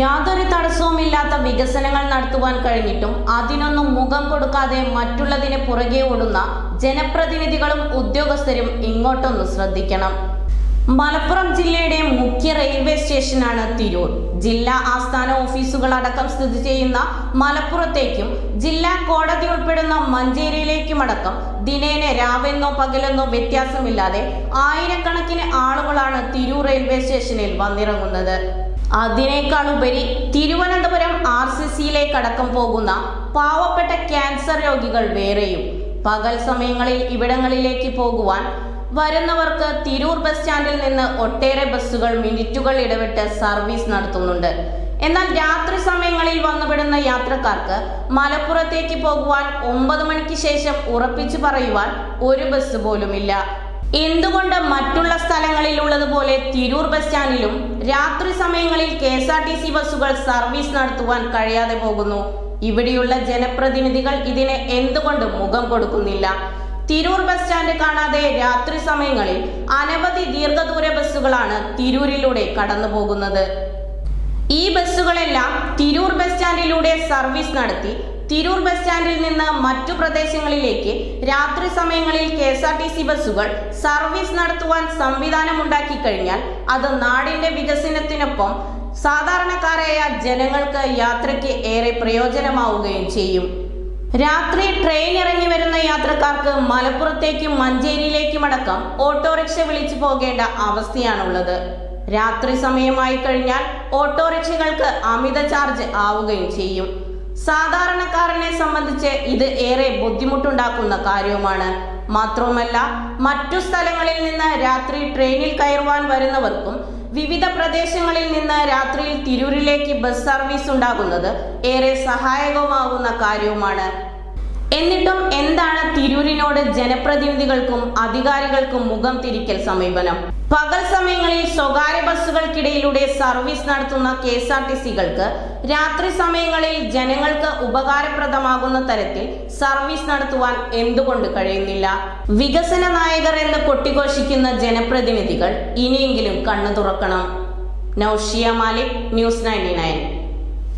യാതൊരു തടസ്സവുമില്ലാത്ത വികസനങ്ങൾ നടത്തുവാൻ കഴിഞ്ഞിട്ടും അതിനൊന്നും മുഖം കൊടുക്കാതെ മറ്റുള്ളതിന് പുറകെ ഓടുന്ന ജനപ്രതിനിധികളും ഉദ്യോഗസ്ഥരും ഇങ്ങോട്ടൊന്ന് ശ്രദ്ധിക്കണം. മലപ്പുറം ജില്ലയുടെ മുഖ്യ റെയിൽവേ സ്റ്റേഷനാണ് തിരൂർ. ജില്ലാ ആസ്ഥാന ഓഫീസുകൾ അടക്കം സ്ഥിതി ചെയ്യുന്ന മലപ്പുറത്തേക്കും ജില്ലാ കോടതി ഉൾപ്പെടുന്ന മഞ്ചേരിയിലേക്കുമടക്കം ദിനേന രാവെന്നോ പകലെന്നോ വ്യത്യാസമില്ലാതെ ആയിരക്കണക്കിന് ആളുകളാണ് തിരൂർ റെയിൽവേ സ്റ്റേഷനിൽ വന്നിറങ്ങുന്നത്. അതിനേക്കാൾ ഉപരി തിരുവനന്തപുരം ആർ സി സിയിലേക്ക് അടക്കം പോകുന്ന പാവപ്പെട്ട ക്യാൻസർ രോഗികൾ വേറെയും. പകൽ സമയങ്ങളിൽ ഇവിടങ്ങളിലേക്ക് പോകുവാൻ വരുന്നവർക്ക് തിരൂർ ബസ് സ്റ്റാൻഡിൽ നിന്ന് ഒട്ടേറെ ബസ്സുകൾ മിനിറ്റുകൾ ഇടവിട്ട് സർവീസ് നടത്തുന്നുണ്ട്. എന്നാൽ രാത്രി സമയങ്ങളിൽ വന്നുവിടുന്ന യാത്രക്കാർക്ക് മലപ്പുറത്തേക്ക് പോകുവാൻ ഒമ്പത് മണിക്ക് ശേഷം ഉറപ്പിച്ചു പറയുവാൻ ഒരു ബസ് പോലുമില്ല. എന്തുകൊണ്ട് മറ്റുള്ള സ്ഥലങ്ങളിൽ ഉള്ളതുപോലെ തിരൂർ ബസ് സ്റ്റാൻഡിലും രാത്രി സമയങ്ങളിൽ K S R T C ബസ്സുകൾ സർവീസ് നടത്തുവാൻ കഴിയാതെ പോകുന്നു? ഇവിടെയുള്ള ജനപ്രതിനിധികൾ ഇതിന് എന്തുകൊണ്ട് മുഖം കൊടുക്കുന്നില്ല? തിരൂർ ബസ് സ്റ്റാൻഡ് കാണാതെ രാത്രി സമയങ്ങളിൽ അനവധി ദീർഘദൂര ബസ്സുകളാണ് തിരൂരിലൂടെ കടന്നു പോകുന്നത്. ഈ ബസ്സുകളെല്ലാം തിരൂർ ബസ് സ്റ്റാൻഡിലൂടെ സർവീസ് നടത്തി തിരൂർ ബസ് സ്റ്റാൻഡിൽ നിന്ന് മറ്റു പ്രദേശങ്ങളിലേക്ക് രാത്രി സമയങ്ങളിൽ K S R T C ബസ്സുകൾ സർവീസ് നടത്തുവാൻ സംവിധാനമുണ്ടാക്കി കഴിഞ്ഞാൽ അത് നാടിന്റെ വികസനത്തിനൊപ്പം സാധാരണക്കാരായ ജനങ്ങൾക്ക് യാത്രയ്ക്ക് ഏറെ പ്രയോജനമാവുകയും ചെയ്യും. രാത്രി ട്രെയിൻ ഇറങ്ങി വരുന്ന യാത്രക്കാർക്ക് മലപ്പുറത്തേക്കും മഞ്ചേരിയിലേക്കും അടക്കം ഓട്ടോറിക്ഷ വിളിച്ചു പോകേണ്ട അവസ്ഥയാണുള്ളത്. രാത്രി സമയമായി കഴിഞ്ഞാൽ ഓട്ടോറിക്ഷകൾക്ക് അമിത ചാർജ് ആവുകയും ചെയ്യും. സാധാരണക്കാരനെ സംബന്ധിച്ച് ഇത് ഏറെ ബുദ്ധിമുട്ടുണ്ടാക്കുന്ന കാര്യവുമാണ്. മാത്രവുമല്ല മറ്റു സ്ഥലങ്ങളിൽ നിന്ന് രാത്രി ട്രെയിനിൽ കയറുവാൻ വരുന്നവർക്കും വിവിധ പ്രദേശങ്ങളിൽ നിന്ന് രാത്രിയിൽ തിരൂരിലേക്ക് ബസ് സർവീസ് ഉണ്ടാകുന്നത് ഏറെ സഹായകമാകുന്ന കാര്യവുമാണ്. എന്നിട്ടും എന്താണ് തിരൂരിനോട് ജനപ്രതിനിധികൾക്കും അധികാരികൾക്കും മുഖം തിരിക്കൽ സമീപനം? പകൽ സമയങ്ങളിൽ സ്വകാര്യ ബസ്സുകൾക്കിടയിലൂടെ സർവീസ് നടത്തുന്ന കെ എസ് ആർ ടി സികൾക്ക് രാത്രി സമയങ്ങളിൽ ജനങ്ങൾക്ക് ഉപകാരപ്രദമാകുന്ന തരത്തിൽ സർവീസ് നടത്തുവാൻ എന്തുകൊണ്ട് കഴിയുന്നില്ല? വികസന നായകർ എന്ന് കൊട്ടിഘോഷിക്കുന്ന ജനപ്രതിനിധികൾ ഇനിയെങ്കിലും കണ്ണു തുറക്കണം നൌഷിയ മാലിക് ന്യൂസ് നയന്റി